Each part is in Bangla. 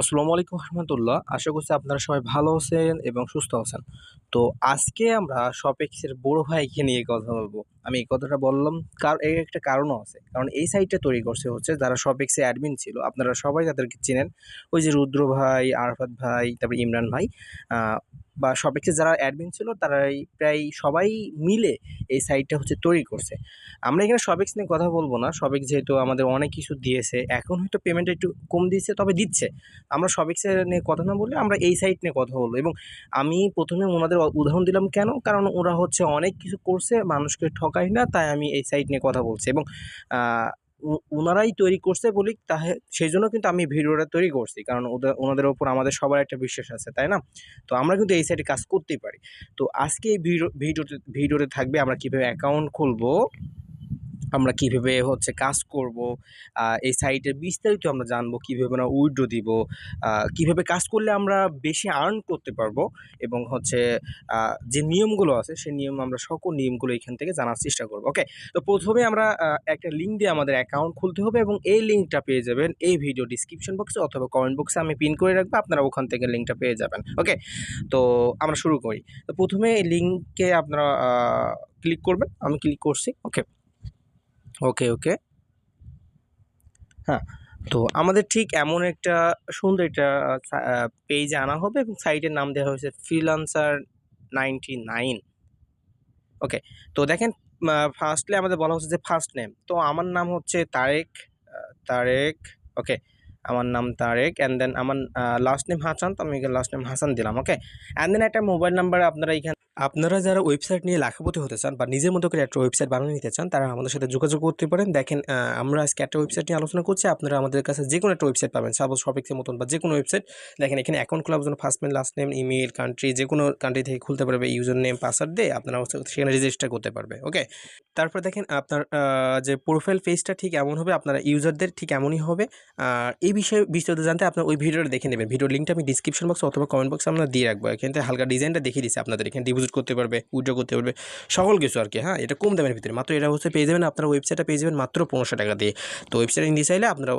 আসসালামু আলাইকুম রহমতুল্লাহ। আশা করছি আপনারা সবাই ভালো আছেন এবং সুস্থ আছেন। তো আজকে আমরা শপেক্সের বড়ো ভাইকে নিয়ে কথা বলব। আমি এই কথাটা বললাম, কার এর একটা কারণও আছে। কারণ এই সাইটটা তৈরি করছে হচ্ছে যারা শপেক্সে অ্যাডমিন ছিল। আপনারা সবাই তাদেরকে চেনেন। ওই যে রুদ্র ভাই, আরফাত ভাই, তারপর ইমরান ভাই। বা শপেক্সে যারা অ্যাডমিন ছিল তারাই প্রায় সবাই মিলে এই সাইটটা হচ্ছে তৈরি করছে। আমরা এখানে শপেক্স নিয়ে কথা বলব না। শপেক্স যেহেতু আমাদের অনেক কিছু দিয়েছে, এখন হয়তো পেমেন্ট একটু কম দিচ্ছে তবে দিচ্ছে। আমরা সবিক্সের নিয়ে কথা না বলে আমরা এই সাইট নিয়ে কথা বলব। এবং আমি প্রথমে ওনাদের উদাহরণ দিলাম কেন? কারণ ওরা হচ্ছে অনেক কিছু করছে, মানুষকে ঠকায় না, তাই আমি এই সাইট নিয়ে কথা বলছি। এবং ওনারাই তৈরি করছে বলি তাহে সেই জন্য কিন্তু আমি ভিডিওটা তৈরি করছি। কারণ ওদের ওনাদের ওপর আমাদের সবার একটা বিশ্বাস আছে, তাই না? তো আমরা কিন্তু এই সাইডে কাজ করতেই পারি। তো আজকে এই ভিডিও, ভিডিওতে ভিডিওতে থাকবে আমরা কীভাবে অ্যাকাউন্ট খুলবো? আমরা কীভাবে হচ্ছে কাজ করব এই সাইটের বিস্তারিত আমরা জানব, কীভাবে আমরা উইড্রো দিব কীভাবে কাজ করলে আমরা বেশি আর্ন করতে পারব এবং হচ্ছে যে নিয়মগুলো আছে সেই নিয়ম আমরা সকল নিয়মগুলো এখান থেকে জানার চেষ্টা করব ওকে তো প্রথমে আমরা একটা লিঙ্ক দিয়ে আমাদের অ্যাকাউন্ট খুলতে হবে এবং এই লিঙ্কটা পেয়ে যাবেন এই ভিডিও ডিসক্রিপশন বক্সে অথবা কমেন্ট বক্সে আমি পিন করে রাখব, আপনারা ওখান থেকে লিঙ্কটা পেয়ে যাবেন ওকে তো আমরা শুরু করি। তো প্রথমে এই লিঙ্কে আপনারা ক্লিক করবেন, আমি ক্লিক করছি ওকে ওকে ওকে হ্যাঁ তো আমাদের ঠিক এমন একটা সুন্দর একটা পেজে আনা হবে এবং সাইটের নাম দেওয়া হয়েছে ফ্রিলান্সার নাইনটি নাইন ওকে তো দেখেন ফার্স্টলি আমাদের বলা হচ্ছে যে ফার্স্ট নেম তো আমার নাম হচ্ছে তারেক তারেক ওকে আমার নাম তারেক অ্যান্ড দেন আমার লাস্ট নেম হাসান, তো আমি লাস্ট নেম হাসান দিলাম ওকে অ্যান্ড দেন একটা মোবাইল নাম্বার আপনারা এখানে আপনারা যারা ওয়েবসাইট নিয়ে লাখাপতি হতে চান বা নিজের মতো করে একটা ওয়েবসাইট বানিয়ে নিতে চান, তারা আমাদের সাথে যোগাযোগ করতে পারেন। দেখেন আমরা আজকে একটা ওয়েবসাইট নিয়ে আলোচনা করছি। আপনারা আমাদের কাছে যে কোনো একটা ওয়েবসাইট পাবেন সাপোজ শপিক্সের মতন বা যে কোনো ওয়েবসাইট দেখেন, এখানে অ্যাকাউন্ট খোলার জন্য first name last name email country যে কোনো কান্ট্রি থেকে খুলতে পারবে ইউজার নেম পাসওয়ার্ড দিয়ে আপনারা সেখানে রেজিস্টার করতে পারবে ওকে তারপর দেখেন, আপনার যে প্রোফাইল পেজটা ঠিক এমন হবে, আপনারা ইউজারদের ঠিক এমনই হবে। আর এই বিষয়ে বিস্তারিত জানতে আপনার ওই ভিডিওটা দেখে নেবেন। ভিডিওর লিঙ্কটা আমি ডিসক্রিপশন বক্স অথবা কমেন্ট বক্সে আমরা দিয়ে রাখব। এখানে হালকা ডিজাইনটা দেখিয়ে দিচ্ছি আপনাদের। এখানে ডিপোজিট করতে পারবে উইড্রো করতে পারবে, সকল কিছু আর কি হ্যাঁ? এটা কম দামের ভিতরে। মাত্র এটা হচ্ছে পেয়ে যাবেন, আপনার ওয়েবসাইটটা পেয়ে যাবেন মাত্র পনেরোশো টাকা দিয়ে। তো ওয়েবসাইটে নিতে চাইলে আপনারা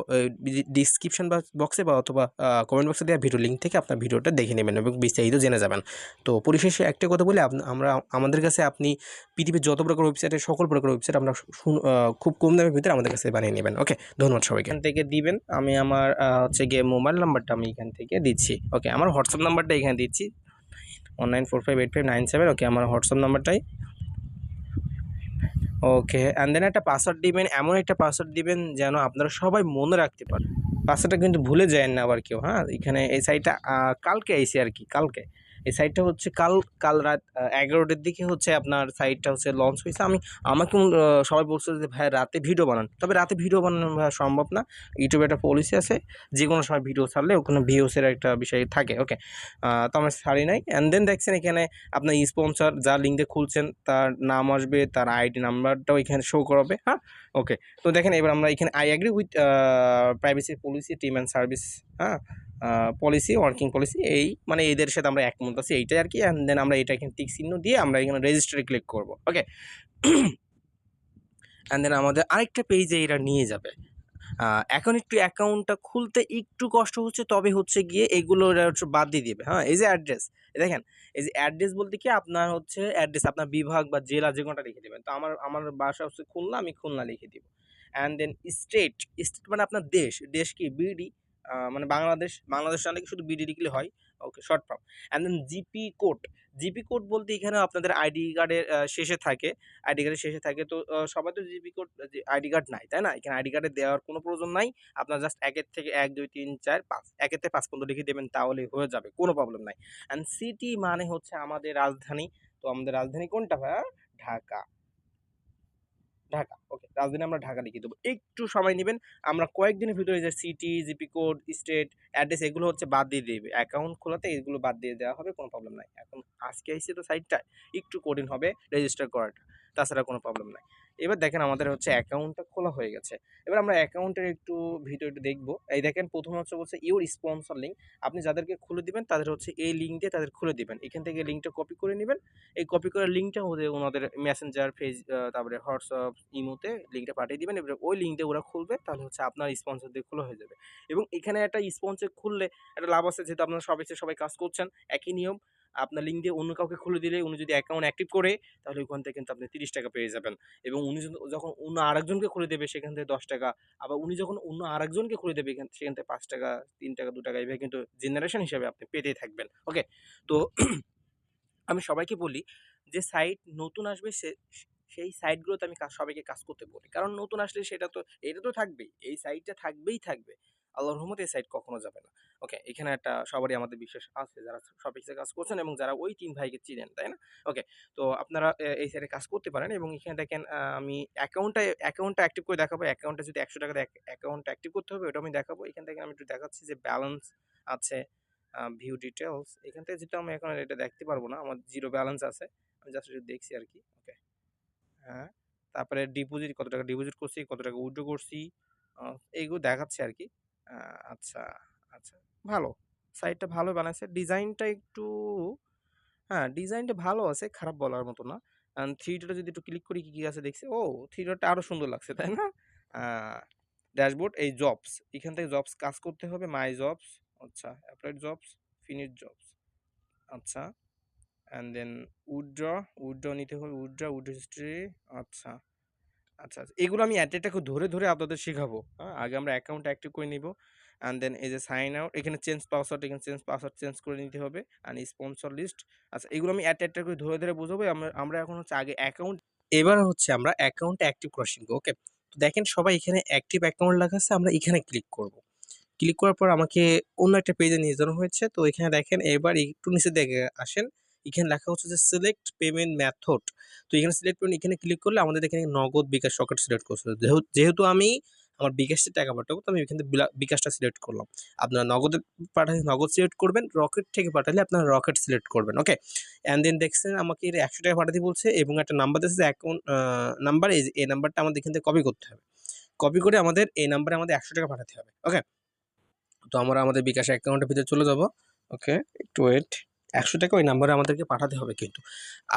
ডিসক্রিপশন বক্সে বা অথবা কমেন্ট বক্সে দেওয়া ভিডিও লিঙ্ক থেকে আপনার ভিডিওটা দেখে নেবেন এবং বিস্তারিত জেনে যাবেন। তো পরিশেষে একটা কথা বলি আমরা, আমাদের কাছে আপনি পৃথিবীর যত প্রকার ওয়েবসাইটে সকল প্রকার ওয়েবসাইট আমরা খুব কম দামের ভিতরে আমাদের কাছে বানিয়ে নেবেন। ওকে ধন্যবাদ সবাইকে। এখান থেকে দিবেন, আমি আমার হচ্ছে গিয়ে মোবাইল নাম্বারটা আমি এখান থেকে দিচ্ছি। ওকে আমার হোয়াটসঅ্যাপ নাম্বারটা এখানে দিচ্ছি। One nine four five eight five nine seven okay আমার হোয়াটসঅ্যাপ নাম্বারটাই ওকে অ্যান্ড দেন একটা পাসওয়ার্ড দিবেন, এমন একটা পাসওয়ার্ড দিবেন যেন আপনারা সবাই মনে রাখতে পারেন। পাসওয়ার্ডটা কিন্তু ভুলে যায় না আবার কেউ হ্যাঁ? এখানে এই সাইটটা কালকে আইসি আর কি, কালকে। এই সাইটটা হচ্ছে কাল কাল রাত এগারোটার দিকে হচ্ছে আপনার সাইটটা হচ্ছে লঞ্চ হয়েছে। আমি, আমাকে সবাই বলছে যে, ভাই, রাতে ভিডিও বানান। তবে রাতে ভিডিও বানানো সম্ভব না। ইউটিউবে একটা পলিসি আছে, যে কোনো সময় ভিডিও ছাড়লে ওখানে ভিউসের একটা বিষয় থাকে ওকে তো আমরা ছাড়ি নাই। অ্যান্ড দেন দেখছেন এখানে আপনার স্পন্সর যা লিঙ্কে খুলছেন, তার নাম আসবে, তার আইডি নাম্বারটাও এখানে শো করাবে হ্যাঁ? ওকে তো দেখেন এবার আমরা এখানে I agree with privacy policy team and service হ্যাঁ? পলিসি ওয়ার্কিং পলিসি এই মানে এদের সাথে আমরা একমত আছি, এইটাই আর কি অ্যান্ড দেন আমরা এটা এখানে চিহ্ন দিয়ে আমরা এখানে রেজিস্টারে ক্লিক করব ওকে অ্যান্ড দেন আমাদের আরেকটা পেজে এরা নিয়ে যাবে। এখন একটু অ্যাকাউন্টটা খুলতে একটু কষ্ট হচ্ছে, তবে হচ্ছে গিয়ে এগুলো হচ্ছে বাদ দিয়ে দেবে হ্যাঁ? এই যে অ্যাড্রেস দেখেন, এই যে অ্যাড্রেস বলতে কি আপনার হচ্ছে অ্যাড্রেস আপনার বিভাগ বা জেলা যে কোনোটা লিখে দেবেন, তো আমার আমার বাসা হচ্ছে খুলনা, আমি খুলনা লিখে দিব। অ্যান্ড দেন স্টেট স্টেট মানে আপনার দেশ দেশ কি? বিডি মানে বাংলাদেশ বাংলাদেশ না লিখে শুধু বিডি লিখলে হয়। Okay short form and then GP code GP code বলতে এখানে আপনাদের আইডি কার্ডের শেষে থাকে। আইডি কার্ডের শেষে থাকে। তো সবাই তো জিপি কোড আইডি কার্ড নাই, তাই না? এখানে আইডি কার্ডে দেওয়ার কোনো প্রয়োজন নাই। আপনার জাস্ট একের থেকে এক, দুই, তিন, চার, পাঁচ, একের থেকে পাঁচ পর্যন্ত লিখে দেবেন, তাহলেই হয়ে যাবে, কোনো প্রবলেম নাই। অ্যান্ড সিটি মানে হচ্ছে আমাদের রাজধানী। তো আমাদের রাজধানী কোনটা ভাইয়া? ঢাকা। ঢাকা। ওকে, রাজধানী আমরা ঢাকা লিখে। দেবো একটু সময় নেবেন, আমরা কয়েকদিনের ভিতরে যে city GP code state address এগুলো হচ্ছে বাদ দিয়ে দেবে। অ্যাকাউন্ট খোলাতে এগুলো বাদ দিয়ে দেওয়া হবে, কোনো প্রবলেম নাই। এখন আজকে এসে তো সাইটটা একটু কঠিন হবে রেজিস্টার করাটা। তাছাড়া কোনো প্রবলেম নাই। এবার দেখেন আমাদের হচ্ছে অ্যাকাউন্টটা খোলা হয়ে গেছে। এবার আমরা অ্যাকাউন্টের একটু ভিডিও একটু দেখব। এই দেখেন প্রথমে হচ্ছে বলছে ইউর স্পন্সর লিঙ্ক আপনি যাদেরকে খুলে দিবেন, তাদের হচ্ছে এই লিঙ্ক দিয়ে তাদের খুলে দিবেন। এখান থেকে লিঙ্কটা কপি করে নেবেন। এই কপি করার লিঙ্কটা ওদের, ওনাদের মেসেঞ্জার ফেস তারপরে হোয়াটসঅ্যাপ ইমোতে লিঙ্কটা পাঠিয়ে দিবেন। এবার ওই লিঙ্ক দিয়ে ওরা খুলবে, তাহলে হচ্ছে আপনার স্পন্সর দিয়ে খোলা হয়ে যাবে। এবং এখানে একটা স্পন্সর খুললে একটা লাভ আছে, যেহেতু আপনারা সবাই সবাই কাজ করছেন, একই নিয়ম। আপনার লিঙ্ক দিয়ে অন্য কাউকে খুলে দিলে উনি যদি অ্যাকাউন্ট অ্যাক্টিভ করে, তাহলে ওখান থেকে কিন্তু আপনি তিরিশ টাকা পেয়ে যাবেন। এবং উনি যখন অন্য আরেকজনকে খুলে দেবে, সেখান থেকে দশ টাকা। আবার উনি যখন অন্য আরেকজনকে খুলে দেবে সেখান থেকে পাঁচ টাকা, তিন টাকা, দু টাকা এভাবে কিন্তু জেনারেশন হিসাবে আপনি পেতেই থাকবেন। ওকে তো আমি সবাইকে বলি যে সাইট নতুন আসবে, সে, সেই সাইটগুলোতে আমি সবাইকে কাজ করতে বলি। কারণ নতুন আসলে সেটা তো, এটা তো থাকবেই। এই সাইটটা থাকবেই, থাকবে। আল্লাহর রহমতে এই সাইট কখনো যাবে না। ওকে এখানে একটা সবারই আমাদের বিশ্বাস আছে, যারা সবাইকে কাজ করছেন এবং যারা ওই তিন ভাইকে চিনেন, তাই না? ওকে তো আপনারা এই সাইটে কাজ করতে পারেন এবং এখানে দেখেন আমি অ্যাকাউন্টটা অ্যাকাউন্টটা অ্যাক্টিভ করে দেখাবো। অ্যাকাউন্টটা যদি একশো টাকা অ্যাকাউন্ট অ্যাক্টিভ করতে হবে, ওটা আমি দেখাবো। এখান থেকে আমি একটু দেখাচ্ছি যে ব্যালেন্স আছে ভিউ ডিটেলস এখান থেকে যেহেতু আমি এখন এটা দেখতে পারব না, আমার জিরো ব্যালেন্স আছে, আমি জাস্ট একটু দেখছি আর কি ওকে হ্যাঁ তারপরে ডিপোজিট কত টাকা ডিপোজিট করছি, কত টাকা উইড্রো করছি এইগুলো দেখাচ্ছে আর কি। আচ্ছা আচ্ছা। ভালো। সাইডটা ভালো বানাইছে। ডিজাইনটা একটু হ্যাঁ ডিজাইনটা ভালো আছে, খারাপ বলার মতো না। থ্রি ডটে যদি একটু ক্লিক করি, কী কী আছে দেখছি? ও থ্রি ডটটা আরও সুন্দর লাগছে, তাই না? ড্যাশবোর্ড, এই জবস। এখান থেকে জবস কাজ করতে হবে, মাই জবস আচ্ছা অ্যাপ্লাইড জবস, ফিনিশ জবস আচ্ছা। অ্যান্ড দেন উইথড্র উইথড্র নিতে হবে, উইথড্র উইথড্র হিস্ট্রি আচ্ছা। আচ্ছা আচ্ছা। এগুলো আমি অ্যাট অ্যাটেটাকে ধরে ধরে আপনাদের শেখাবো। হ্যাঁ আগে আমরা অ্যাকাউন্ট অ্যাক্টিভ করে নিব অ্যান্ড দেন এই যে সাইন আউট এখানে চেঞ্জ পাসওয়ার্ড এখানে চেঞ্জ পাসওয়ার্ড চেঞ্জ করে নিতে হবে অ্যান্ড স্পন্সর লিস্ট আচ্ছা এগুলো আমি অ্যাট অ্যাট করে ধরে ধরে বোঝাবো। আমরা আমরা এখন হচ্ছে আগে অ্যাকাউন্ট এবার হচ্ছে আমরা অ্যাকাউন্ট অ্যাক্টিভ করা শিখব ওকে তো দেখেন সবাই এখানে অ্যাক্টিভ অ্যাকাউন্ট লেখা আছে, আমরা এখানে ক্লিক করব। ক্লিক করার পর আমাকে অন্য একটা পেজে নিয়ে যাওয়া হয়েছে। তো এখানে দেখেন, এবার একটু নিচে দেখে আসেন। এখানে লেখা হচ্ছে যে সিলেক্ট পেমেন্ট মেথড তো এখানে সিলেক্ট পেমেন্ট এখানে ক্লিক করলে আমাদের এখানে নগদ বিকাশ সকেট সিলেক্ট করছে। যেহেতু আমি আমার বিকাশে টাকা পাঠাবো, তো আমি এখান থেকে বিকাশটা সিলেক্ট করলাম। আপনারা নগদে পাঠালে নগদ সিলেক্ট করবেন রকেট থেকে পাঠালে আপনারা রকেট সিলেক্ট করবেন ওকে অ্যান্ড দেন দেখছেন আমাকে এর একশো টাকা পাঠাতে বলছে এবং একটা নাম্বার দিচ্ছে অ্যাকাউন্ট নাম্বার এই এই নাম্বারটা আমাদের এখান থেকে কপি করতে হবে। কপি করে আমাদের এই নাম্বারে আমাদের একশো টাকা পাঠাতে হবে ওকে তো আমরা আমাদের বিকাশ অ্যাকাউন্টের ভিতরে চলে যাব ওকে একটু ওয়েট একশো টাকা ওই নাম্বারে আমাদেরকে পাঠাতে হবে কিন্তু।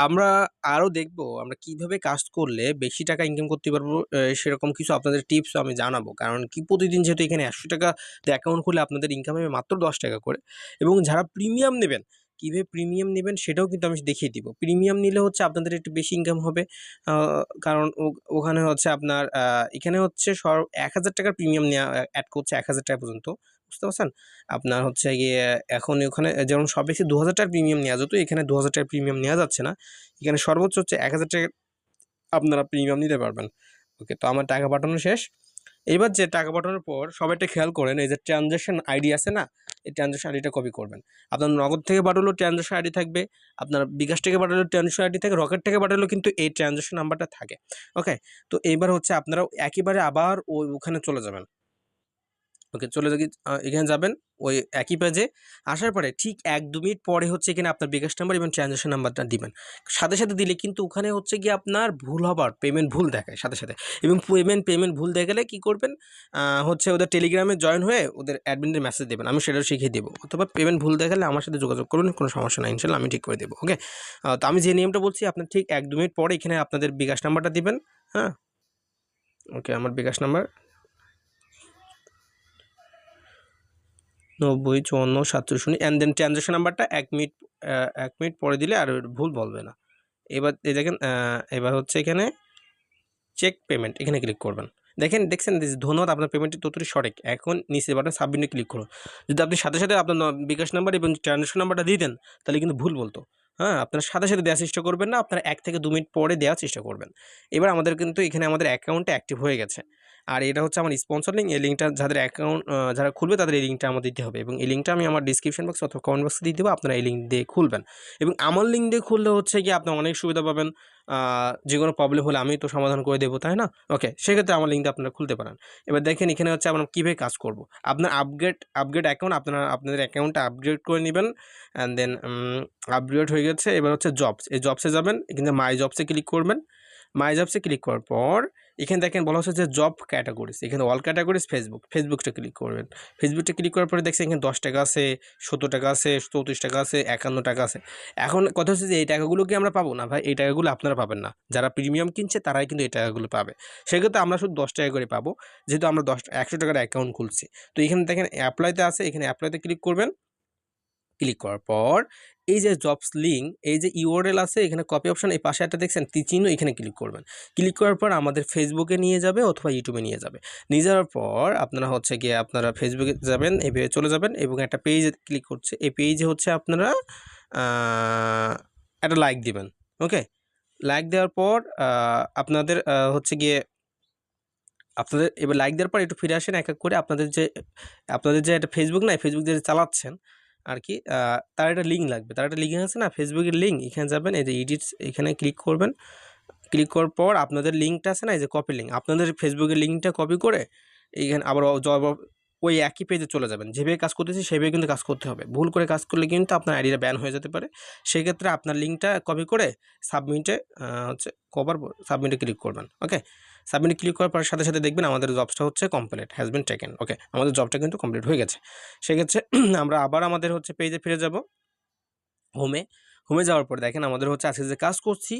আমরা আরও দেখব আমরা কীভাবে কাজ করলে বেশি টাকা ইনকাম করতে পারব সেরকম কিছু আপনাদের টিপস আমি জানাব। কারণ কি প্রতিদিন যেহেতু এখানে একশো টাকা অ্যাকাউন্ট খুলে আপনাদের ইনকাম হবে মাত্র দশ টাকা করে। এবং যারা প্রিমিয়াম নেবেন, কীভাবে প্রিমিয়াম নেবেন সেটাও কিন্তু আমি দেখিয়ে দিব। প্রিমিয়াম নিলে হচ্ছে আপনাদের একটু বেশি ইনকাম হবে। কারণ ওখানে হচ্ছে আপনার এখানে হচ্ছে সর, এক হাজার টাকার প্রিমিয়াম নেওয়া অ্যাড করছে এক হাজার টাকা পর্যন্ত। বুঝতে পারছেন? আপনার হচ্ছে গিয়ে এখন ওখানে যেমন সব বেশি দু হাজার টাকার প্রিমিয়াম নেওয়া যেত, এখানে দু হাজার টাকার প্রিমিয়াম নেওয়া যাচ্ছে না। এখানে সর্বোচ্চ হচ্ছে এক হাজার টাকা আপনারা প্রিমিয়াম নিতে পারবেন। ওকে, তো আমার টাকা পাঠানো শেষ। এবার যে টাকা পাঠানোর পর সবাইটা খেয়াল করেন, এই যে ট্রানজ্যাকশন আইডি আছে না, এই ট্রানজ্যাকশন আইডিটা কপি করবেন। আপনার নগদ থেকে পাঠালেও ট্রানজ্যাকশন আইডি থাকবে, আপনার বিকাশ থেকে পাঠালেও ট্রানজ্যাকশন আইডি থাকে, রকেট থেকে পাঠালেও কিন্তু এই ট্রানজ্যাকশন নাম্বারটা থাকে। ওকে, তো এইবার হচ্ছে আপনারা একেবারে আবার ওখানে চলে যাবেন। ওকে চলে যাবি এখানে যাবেন, ওই একই পেজে আসার পরে ঠিক এক দু মিনিট পরে হচ্ছে এখানে আপনার বিকাশ নাম্বার এবং ট্রানজ্যাকশন নাম্বারটা দিবেন। সাথে সাথে দিলে কিন্তু ওখানে হচ্ছে গিয়ে আপনার ভুল হবার পেমেন্ট ভুল দেখায় সাথে সাথে। এবং পেমেন্ট পেমেন্ট ভুল দেখালে কী করবেন হচ্ছে ওদের টেলিগ্রামে জয়েন হয়ে ওদের অ্যাডমিনের মেসেজ দেবেন। আমি সেটাও শিখিয়ে দেবো। অথবা পেমেন্ট ভুল দেখালে আমার সাথে যোগাযোগ করুন, কোনো সমস্যা নাই, ইনশাল্লাহ আমি ঠিক করে দেবো ওকে তো আমি যে নিয়মটা বলছি, আপনার ঠিক এক দু মিনিট পরে এখানে আপনাদের বিকাশ নাম্বারটা দিবেন হ্যাঁ? ওকে আমার বিকাশ নাম্বার নব্বই, চুয়ান্ন, সাতচল্লিশ, শূন্য অ্যান্ড দেন ট্রানজ্যাকশন নাম্বারটা এক মিনিট এক মিনিট পরে দিলে আর ভুল বলবে না। এবার এই দেখেন এবার হচ্ছে এখানে চেক পেমেন্ট এখানে ক্লিক করবেন। দেখেন, দেখছেন ধন্যবাদ, আপনার পেমেন্টটি ততটাই সঠিক। এখন নিচে বাটন সাবমিটে ক্লিক করুন। যদি আপনি সাথে সাথে আপনার বিকাশ নাম্বার এবং ট্রানজ্যাকশন নাম্বারটা দিতেন তাহলে কিন্তু ভুল বলতো। হ্যাঁ আপনার সাথে সাথে দেওয়ার চেষ্টা করবেন না, আপনার এক থেকে দু মিনিট পরে দেওয়ার চেষ্টা করবেন। এবার আমাদের কিন্তু এখানে আমাদের অ্যাকাউন্টটা অ্যাক্টিভ হয়ে গেছে। আর এটা হচ্ছে আমার স্পন্সর লিঙ্ক এই লিঙ্কটা যাদের অ্যাকাউন্ট যারা খুলবে তাদের এই লিঙ্কটা আমার দিতে হবে এবং এই লিঙ্কটা আমি আমার ডিসক্রিপশন বক্স অথবা কমেন্ট বক্সে দিয়ে দেবো, আপনারা এই লিঙ্ক দিয়ে খুলবেন। এবং আমার লিঙ্ক দিয়ে খুললে হচ্ছে কি আপনি অনেক সুবিধা পাবেন যে কোনো প্রবলেম হলে আমি তো সমাধান করে দেবো, তাই না? ওকে সেক্ষেত্রে আমার লিঙ্কটা আপনারা খুলতে পারেন। এবার দেখেন এখানে হচ্ছে আমরা কীভাবে কাজ করব। আপনার আপগ্রেড আপগ্রেড অ্যাকাউন্ট আপনারা, আপনাদের অ্যাকাউন্টটা আপগ্রেড করে নেবেন অ্যান্ড দেন আপগ্রেড হয়ে গেছে, এবার হচ্ছে জবস এই জবসে যাবেন, এখানে মাই জবসে ক্লিক করবেন। মাই জবসে ক্লিক করার পর এখানে দেখেন বলা হচ্ছে যে জব ক্যাটাগরিজ এখানে অল ক্যাটাগরিজ ফেসবুক ফেসবুকটা ক্লিক করবেন। ফেসবুকটা ক্লিক করার পরে দেখছেন এখানে দশ টাকা আছে, সত্তর টাকা আছে, চৌত্রিশ টাকা আছে, একান্ন টাকা আছে। এখন কথা হচ্ছে যে এই টাকাগুলো কি আমরা পাবো না ভাই? এই টাকাগুলো আপনারা পাবেন না। যারা প্রিমিয়াম কিনছে তারাই কিন্তু এই টাকাগুলো পাবে। সেক্ষেত্রে আমরা শুধু দশ টাকা করে পাবো, যেহেতু আমরা দশ, একশো টাকার অ্যাকাউন্ট খুলছি। তো এখানে দেখেন অ্যাপ্লাইতে আছে, এখানে অ্যাপ্লাইতে ক্লিক করবেন। ক্লিক করার পর, এই যে জবস লিঙ্ক এই যে ইউআরএল আছে, এখানে কপি অপশন এই পাশে একটা দেখছেন চিহ্ন, এখানে ক্লিক করবেন। ক্লিক করার পর আমাদের ফেসবুকে নিয়ে যাবে অথবা ইউটিউবে নিয়ে যাবে। নিয়ে যাওয়ার পর আপনারা হচ্ছে গিয়ে আপনারা ফেসবুকে যাবেন এইভাবে চলে যাবেন এবং একটা পেজে ক্লিক করছে। এই পেজে হচ্ছে আপনারা একটা লাইক দিবেন ওকে লাইক দেওয়ার পর আপনাদের হচ্ছে গিয়ে আপনাদের, এবার লাইক দেওয়ার পর একটু ফিরে আসেন, এক এক করে আপনাদের যে আপনাদের যে একটা ফেসবুক নাই ফেসবুক যে চালাচ্ছেন আর কি তার একটা লিঙ্ক লাগবে। তার একটা লিঙ্ক আছে না? ফেসবুকের লিঙ্ক এখানে যাবেন, এই যে এডিটস এখানে ক্লিক করবেন। ক্লিক করার পর আপনাদের লিঙ্কটা আছে না? এই যে কপি লিঙ্ক আপনাদের ফেসবুকের লিঙ্কটা কপি করে এইখানে আবার জব ওই একই পেজে চলে যাবেন। যেভাবে কাজ করতেছি, সেভাবে কিন্তু কাজ করতে হবে। ভুল করে কাজ করলে কিন্তু আপনার আইডিটা ব্যান হয়ে যেতে পারে। সেক্ষেত্রে আপনার লিঙ্কটা কপি করে সাবমিটে হচ্ছে কভার সাবমিটে ক্লিক করবেন। ওকে সাবমিটে ক্লিক করার পর সাথে সাথে দেখবেন আমাদের জবসটা হচ্ছে complete has been taken okay আমাদের জবটা কিন্তু কমপ্লিট হয়ে গেছে। সেক্ষেত্রে আমরা আবার আমাদের হচ্ছে পেজে ফিরে যাব। হোমে হোমে যাওয়ার পর দেখেন আমাদের হচ্ছে আজকে যে কাজ করছি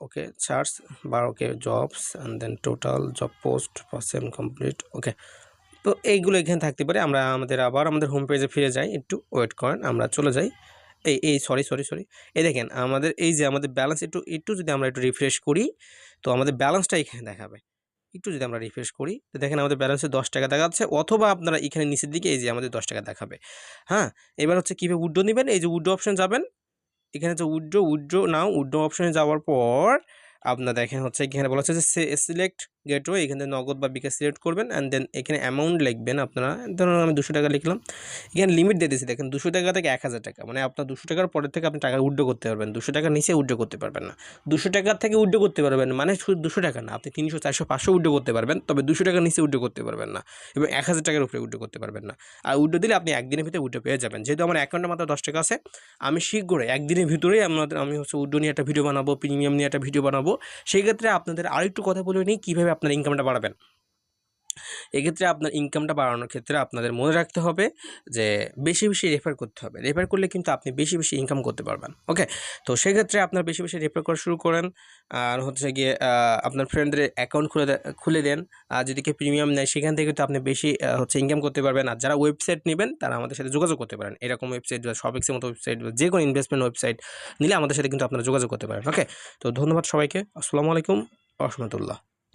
ওকে চার্জ বা okay jobs and then total job post percent complete okay তো এইগুলো এখানে থাকতে পারে। আমরা আমাদের আবার আমাদের হোম পেজে ফিরে যাই। একটু ওয়েট করেন, আমরা চলে যাই। এই এই সরি সরি সরি এই দেখেন, আমাদের এই যে আমাদের ব্যালেন্স একটু একটু যদি আমরা একটু রিফ্রেশ করি, তো আমাদের ব্যালেন্সটা এখানে দেখাবে। একটু যদি আমরা রিফ্রেশ করি, তো দেখেন আমাদের ব্যালেন্সে দশ টাকা দেখাচ্ছে, অথবা আপনারা এখানে নিচের দিকে এই যে আমাদের দশ টাকা দেখাবে। হ্যাঁ? এবার হচ্ছে কীভাবে উড্ডো নেবেন? এই যে উড্ডো অপশন যাবেন। এখানে যে উড্ডো উড্ডো, নাও, উড্ডো অপশনে যাওয়ার পর, আপনার দেখেন হচ্ছে এখানে বলা হচ্ছে যে সিলেক্ট গেটওয়ে এখানে নগদ বা বিকাশ সিলেক্ট করবেন অ্যান্ড দেন এখানে অ্যামাউন্ট লিখবেন আপনারা। ধরুন আমি দুশো টাকা লিখলাম। এখানে লিমিট দিয়ে দিয়েছি, দেখেন দুশো টাকা থেকে এক হাজার টাকা মানে আপনার দুশো টাকার পরের থেকে আপনি টাকা উড্ডো করতে পারবেন। দুশো টাকার নিচে উড্ডো করতে পারবেন না। দুশো টাকার থেকে উড্ডো করতে পারবেন মানে শুধু দুশো টাকা না, আপনি তিনশো, চারশো, পাঁচশো উড্ডো করতে পারবেন, তবে দুশো টাকার নিচে উড্ডো করতে পারবেন না এবং এক হাজার টাকার উপরে উড্ডো করতে পারবেন না। আর উড্ডো দিলে আপনি একদিনের ভিতরে উড্ডো পেয়ে যাবেন। যেহেতু আমার অ্যাকাউন্টে মাত্র দশ টাকা আছে, আমি শীঘ্রই একদিনের ভিতরেই আমাদের আমি হচ্ছে উড্ডো নিয়ে একটা ভিডিও বানাবো প্রিমিয়াম নিয়ে একটা ভিডিও বানাবো। সেই ক্ষেত্রে আপনাদের আরেকটু কথা বলে নিই, কীভাবে আপনার ইনকামটা বাড়াবেন? এক্ষেত্রে আপনার ইনকামটা বাড়ানোর ক্ষেত্রে আপনাদের মনে রাখতে হবে যে বেশি বেশি রেফার করতে হবে। রেফার করলে কিন্তু আপনি বেশি বেশি ইনকাম করতে পারবেন। ওকে তো সেক্ষেত্রে আপনার বেশি বেশি রেফার করা শুরু করেন। আর হচ্ছে গিয়ে আপনার ফ্রেন্ডদের অ্যাকাউন্ট খুলে খুলে দেন। আর যদি কেউ প্রিমিয়াম নেয়, সেখান থেকে কিন্তু আপনি বেশি হচ্ছে ইনকাম করতে পারবেন। আর যারা ওয়েবসাইট নেবেন, তারা আমাদের সাথে যোগাযোগ করতে পারেন। এরকম ওয়েবসাইট বা শপিক্সের মতো ওয়েবসাইট বা যে কোনো ইনভেস্টমেন্ট ওয়েবসাইট নিলে আমাদের সাথে কিন্তু আপনারা যোগাযোগ করতে পারেন। ওকে তো ধন্যবাদ সবাইকে। আসসালামু আলাইকুম। রহমতুল্লাহ।